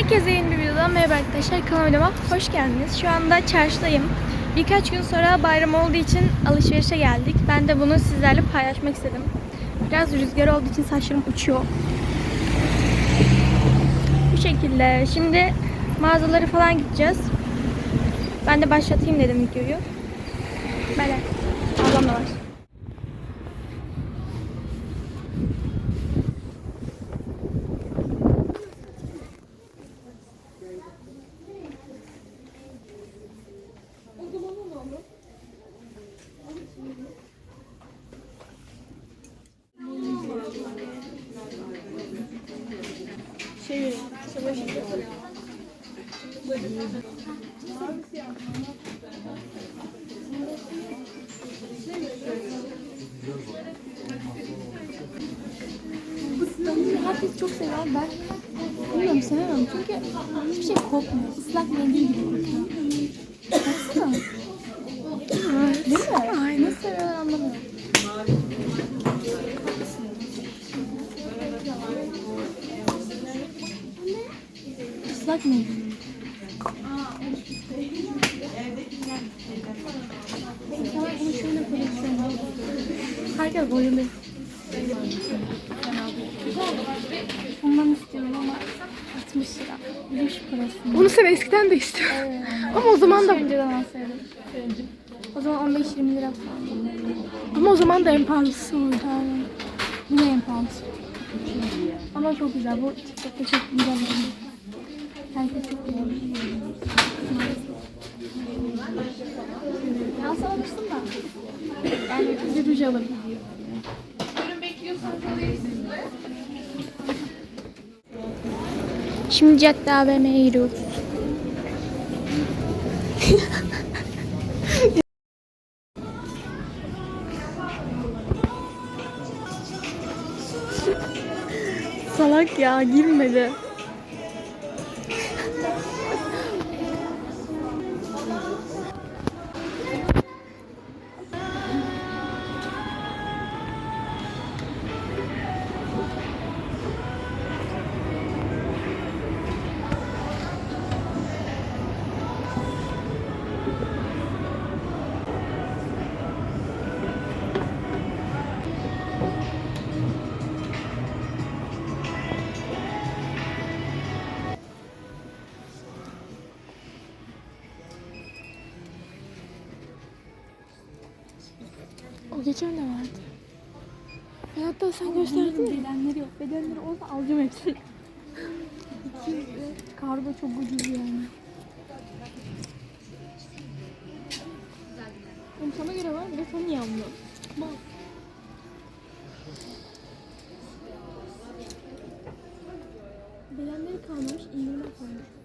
Herkese yeni bir videodan merhaba arkadaşlar kanalıma hoş geldiniz. Şu anda çarşıdayım. Birkaç gün sonra bayram olduğu için alışverişe geldik. Ben de bunu sizlerle paylaşmak istedim. Biraz rüzgar olduğu için saçlarım uçuyor. Bu şekilde. Şimdi mağazaları falan gideceğiz. Ben de başlatayım dedim videoyu. Böyle. Ablam da var. Herkes çok seviyor. Ben bilmiyorum sevemem çünkü hiçbir şey kokmuyor. Islak mendil gibi kokuyor. Baksana. Değil mi? Aynen. Nasıl seviyorlar anlamıyorum. Islak mendil. Herkes boyunluyor. Ondan istiyorum ama 60 Duş parası. Bunu sen eskiden de istiyorsun. Ama o zaman da önceden alsaydım. O zaman 15-20 lira falan. ama o zaman da en pahalısı oydu. Aynen. Yine en pahalısı. Ama çok güzel. Bu TikTok'ta çok güzel bir şey. Herkes çok güzel. Ben almıştım da. Yani bir duş alırım. Şimdi Cadde AVM'ye giriyoruz. Salak ya girmedi. Geçen de vardı. Ben hatta sen gösterdin mi? Bedenleri yok. Bedenleri olsa alacağım hepsini. 200 lira. Kargo çok ucuz yani. Oğlum sana göre var ve sen niye? Bak. Bedenleri kalmamış, iğneler kalmış.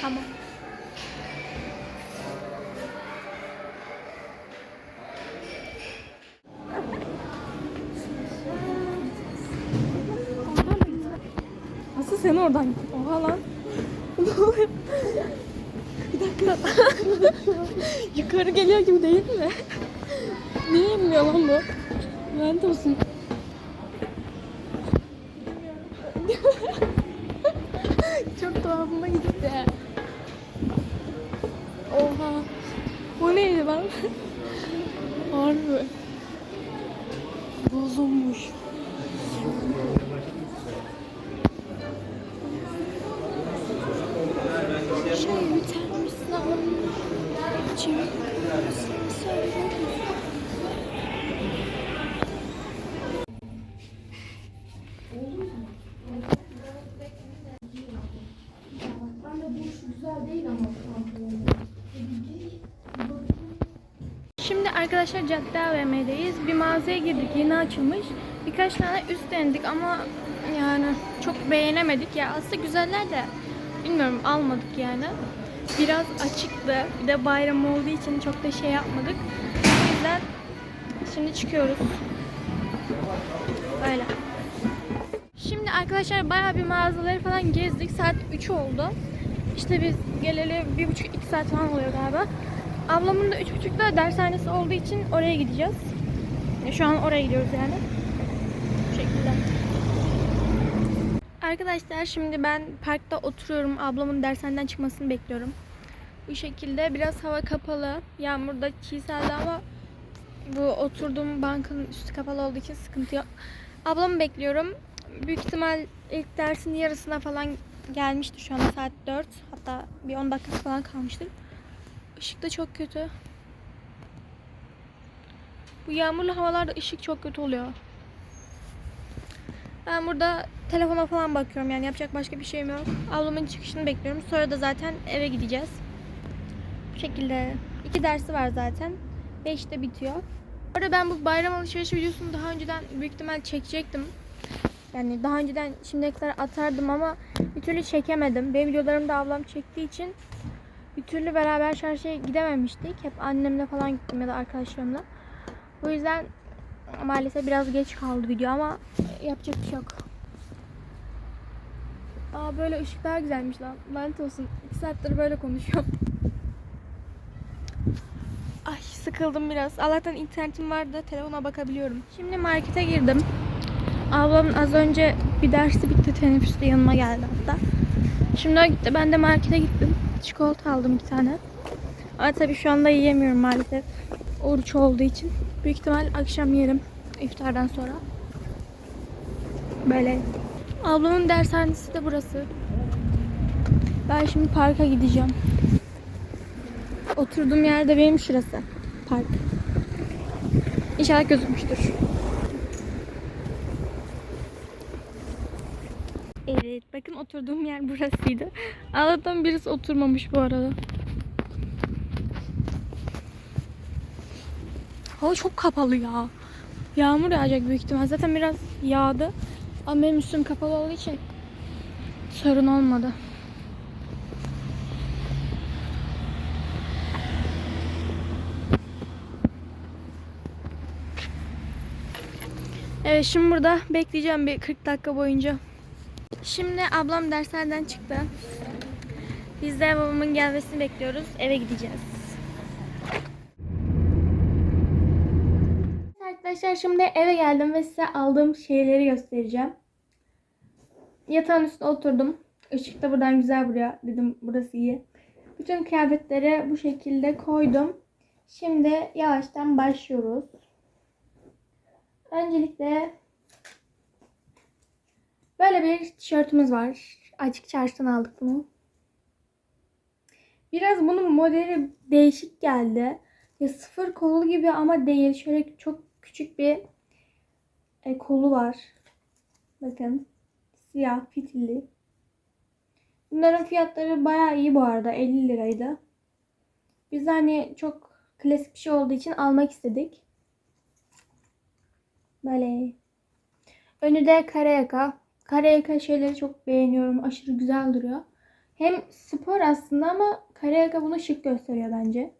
Tamam. Nasıl sen oradan gittin? Oha lan. Bir dakika. Yukarı geliyor gibi değil mi? Niye inmiyor lan bu? Lanet olsun. Çok tuhafıma gitti. Oha. Bu neydi lan? Harbi. Bozulmuş. Şey bitermiş lan. Çevik. Ben de bu güzel değil ama pantolon. Şimdi arkadaşlar Cadde AVM'deyiz. Bir mağazaya girdik. Yeni açılmış. Birkaç tane üst denedik ama yani çok beğenemedik. Ya aslında güzeller de bilmiyorum almadık yani. Biraz açıktı. Bir de bayram olduğu için çok da şey yapmadık. O yüzden şimdi çıkıyoruz. Böyle. Şimdi arkadaşlar bayağı bir mağazaları falan gezdik. Saat 3 oldu. İşte biz geleli bir buçuk iki saat falan oluyor galiba. Ablamın da üç buçukta dershanesi olduğu için oraya gideceğiz. Şu an oraya gidiyoruz yani. Bu şekilde. Arkadaşlar şimdi ben parkta oturuyorum. Ablamın dershaneden çıkmasını bekliyorum. Bu şekilde biraz hava kapalı. Yağmur da çiğseldi ama bu oturduğum bankın üstü kapalı olduğu için sıkıntı yok. Ablamı bekliyorum. Büyük ihtimal ilk dersin yarısına falan gelmişti şu anda saat 4. Hatta bir 10 dakika falan kalmıştır. Işık da çok kötü. Bu yağmurlu havalarda ışık çok kötü oluyor. Ben burada telefona falan bakıyorum yani yapacak başka bir şeyim yok. Ablamın çıkışını bekliyorum. Sonra da zaten eve gideceğiz. Bu şekilde. iki dersi var zaten. 5'te bitiyor. Bu arada ben bu bayram alışverişi videosunu daha önceden büyük ihtimal çekecektim. Yani daha önceden şimdiye kadar atardım ama bir türlü çekemedim. Benim videolarımı da ablam çektiği için bir türlü beraber çarşıya gidememiştik. Hep annemle falan gittim ya da arkadaşlarımla. O yüzden maalesef biraz geç kaldı video ama yapacak bir şey yok. Aa böyle ışık güzelmiş lan. Lanet olsun. 2 saattir böyle konuşuyorum. Ay sıkıldım biraz. Allah'tan internetim vardı. Telefona bakabiliyorum. Şimdi markete girdim. Ablamın az önce bir dersi bitti. Teneffüste yanıma geldi hatta. Şimdi o gitti. Ben de markete gittim. Çikolata aldım bir tane. Ama tabii şu anda yiyemiyorum maalesef. Oruç olduğu için. Büyük ihtimal akşam yerim. iftardan sonra. Böyle. Ablamın dershanesi de burası. Ben şimdi parka gideceğim. Oturduğum yerde benim şurası. Park. İnşallah gözükmüştür. Evet, bakın oturduğum yer burasıydı. Allah'tan birisi oturmamış bu arada. Hava çok kapalı ya. Yağmur yağacak büyük ihtimal. Zaten biraz yağdı. Ama benim üstüm kapalı olduğu için sorun olmadı. Evet şimdi burada bekleyeceğim bir 40 dakika boyunca. Şimdi ablam derslerden çıktı. Biz de babamın gelmesini bekliyoruz. Eve gideceğiz. Arkadaşlar şimdi eve geldim ve size aldığım şeyleri göstereceğim. Yatağın üstüne oturdum. Işık da buradan güzel vuruyor. Dedim burası iyi. Bütün kıyafetleri bu şekilde koydum. Şimdi yavaştan başlıyoruz. Öncelikle böyle bir tişörtümüz var. Açık çarşıdan aldık bunu. Biraz bunun modeli değişik geldi. Ya sıfır kolu gibi ama değil. Şöyle çok küçük bir e, kolu var. Bakın. Siyah fitilli. Bunların fiyatları bayağı iyi bu arada. 50 liraydı. Biz hani çok klasik bir şey olduğu için almak istedik. Böyle. Önü de kare yaka. Kare yaka şeyleri çok beğeniyorum. Aşırı güzel duruyor. Hem spor aslında ama kare yaka bunu şık gösteriyor bence.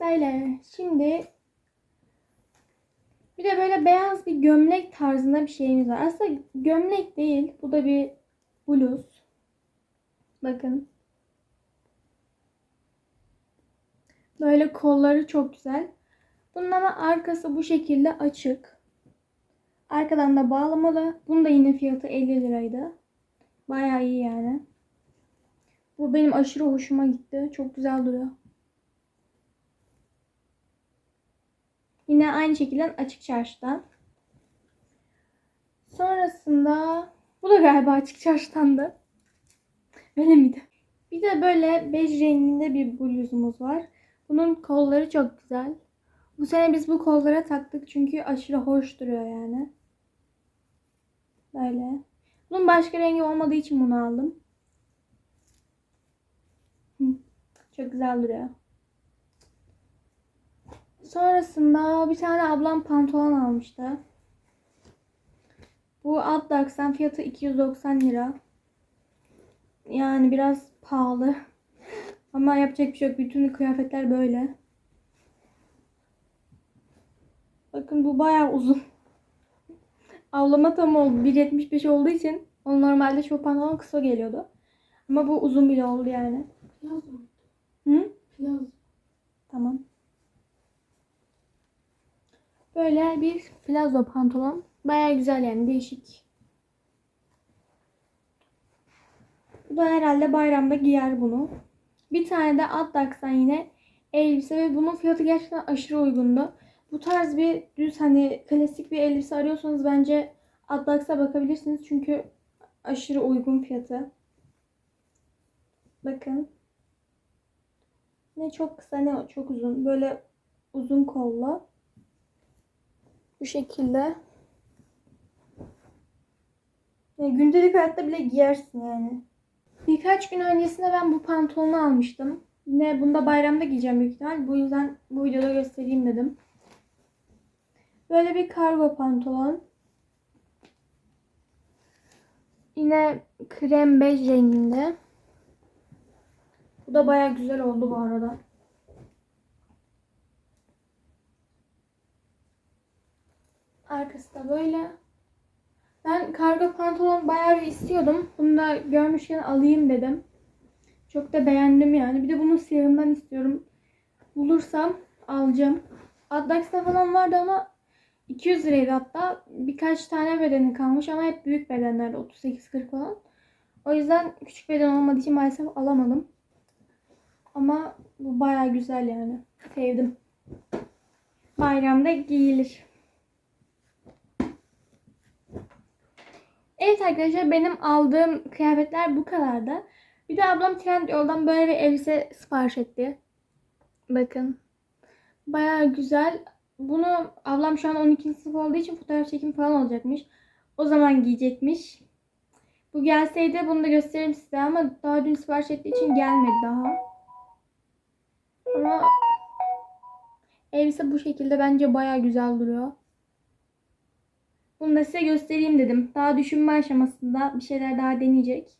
Böyle. Şimdi bir de böyle beyaz bir gömlek tarzında bir şeyimiz var. Aslında gömlek değil. Bu da bir bluz. Bakın. Böyle kolları çok güzel. Bunun ama arkası bu şekilde açık. Arkadan da bağlamalı. Bunun da yine fiyatı 50 liraydı. Bayağı iyi yani. Bu benim aşırı hoşuma gitti. Çok güzel duruyor. Yine aynı şekilde açık çarşıdan. Sonrasında bu da galiba açık çarşıdandı. Öyle miydi? Bir de böyle bej renginde bir bluzumuz var. Bunun kolları çok güzel. Bu sene biz bu kollara taktık çünkü aşırı hoş duruyor yani. Böyle. Bunun başka rengi olmadığı için bunu aldım. Çok güzel duruyor. Sonrasında bir tane ablam pantolon almıştı. Bu Addax'tan fiyatı 290 lira. Yani biraz pahalı. Ama yapacak bir şey yok. Bütün kıyafetler böyle. Bakın bu bayağı uzun. Avlama tam oldu. 1.75 olduğu için o normalde şu pantolon kısa geliyordu. Ama bu uzun bile oldu yani. Plazo mu? Hı? Plazo. Tamam. Böyle bir plazo pantolon. Bayağı güzel yani değişik. Bu da herhalde bayramda giyer bunu. Bir tane de Addax'tan yine elbise ve bunun fiyatı gerçekten aşırı uygundu. Bu tarz bir düz hani klasik bir elbise arıyorsanız bence Addax'a bakabilirsiniz çünkü aşırı uygun fiyatı. Bakın. Ne çok kısa ne çok uzun. Böyle uzun kollu. Bu şekilde. Yani gündelik hayatta bile giyersin yani. Birkaç gün öncesinde ben bu pantolonu almıştım. Yine bunu da bayramda giyeceğim büyük ihtimal. Bu yüzden bu videoda göstereyim dedim. Böyle bir kargo pantolon. Yine krem bej renginde. Bu da baya güzel oldu bu arada. Arkası da böyle. Ben kargo pantolon bayağı bir istiyordum. Bunu da görmüşken alayım dedim. Çok da beğendim yani. Bir de bunun siyahından istiyorum. Bulursam alacağım. Addax'ta falan vardı ama 200 liraydı hatta. Birkaç tane bedeni kalmış ama hep büyük bedenlerde 38-40 falan. O yüzden küçük beden olmadığı için maalesef alamadım. Ama bu baya güzel yani. Sevdim. Bayramda giyilir. Evet arkadaşlar benim aldığım kıyafetler bu kadardı. Bir de ablam Trendyol'dan böyle bir elbise sipariş etti. Bakın. Baya güzel. Bunu ablam şu an 12. sınıf olduğu için fotoğraf çekimi falan olacakmış. O zaman giyecekmiş. Bu gelseydi bunu da gösteririm size ama daha dün sipariş ettiği için gelmedi daha. Ama elbise bu şekilde bence baya güzel duruyor. Bunu da size göstereyim dedim. Daha düşünme aşamasında bir şeyler daha deneyecek.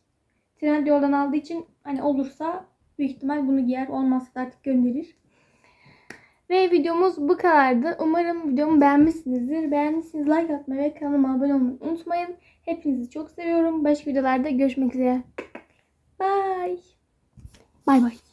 Trendyol'dan aldığı için hani olursa büyük ihtimal bunu giyer. Olmazsa artık gönderir. Ve videomuz bu kadardı. Umarım videomu beğenmişsinizdir. Beğendiyseniz like atmayı ve kanalıma abone olmayı unutmayın. Hepinizi çok seviyorum. Başka videolarda görüşmek üzere. Bye. Bye bye.